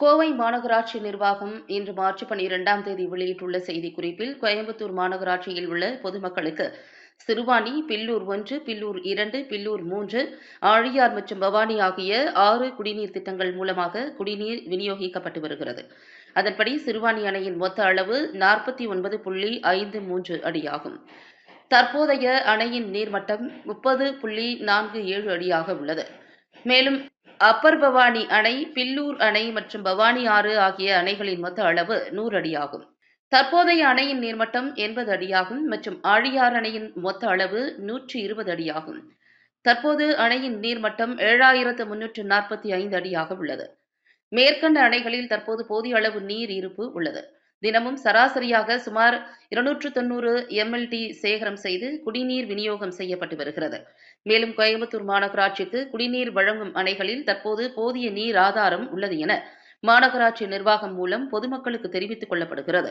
கோவை மாநகராட்சி நிர்வாகம் இன்று மார்ச் பன்னிரெண்டாம் தேதி வெளியிட்டுள்ள செய்திக்குறிப்பில் கோயம்புத்தூர் மாநகராட்சியில் உள்ள பொதுமக்களுக்கு சிறுவாணி பில்லூர் ஒன்று பில்லூர் இரண்டு பில்லூர் மூன்று ஆழியார் மற்றும் பவானி ஆகிய ஆறு குடிநீர் திட்டங்கள் மூலமாக குடிநீர் விநியோகிக்கப்பட்டு வருகிறது. அதன்படி சிறுவாணி அணையின் மொத்த அளவு நாற்பத்தி ஒன்பது புள்ளி ஐந்து மூன்று அடியாகும். தற்போதைய அணையின் நீர்மட்டம் முப்பது புள்ளி நான்கு ஏழு அடியாக உள்ளது. மேலும் அப்பர் பவானி அணை பில்லூர் அணை மற்றும் பவானி ஆறு ஆகிய அணைகளின் மொத்த அளவு நூறு அடியாகும். தற்போதைய அணையின் நீர்மட்டம் எண்பது அடியாகும் மற்றும் ஆழியார் அணையின் மொத்த அளவு நூற்றி இருபது அடியாகும். தற்போது அணையின் நீர்மட்டம் ஏழாயிரத்து முன்னூற்று நாற்பத்தி ஐந்து அடியாக உள்ளது. மேற்கண்ட அணைகளில் தற்போது போதிய அளவு நீர் இருப்பு உள்ளது. தினமும் சராசரியாக சுமார் இருநூற்று தொண்ணூறு எம்எல்டி சேகரம் செய்து குடிநீர் விநியோகம் செய்யப்பட்டு வருகிறது. மேலும் கோயம்புத்தூர் மாநகராட்சிக்கு குடிநீர் வழங்கும் அணைகளில் தற்போது போதிய நீர் ஆதாரம் உள்ளது என மாநகராட்சி நிர்வாகம் மூலம் பொதுமக்களுக்கு தெரிவித்துக் கொள்ளப்படுகிறது.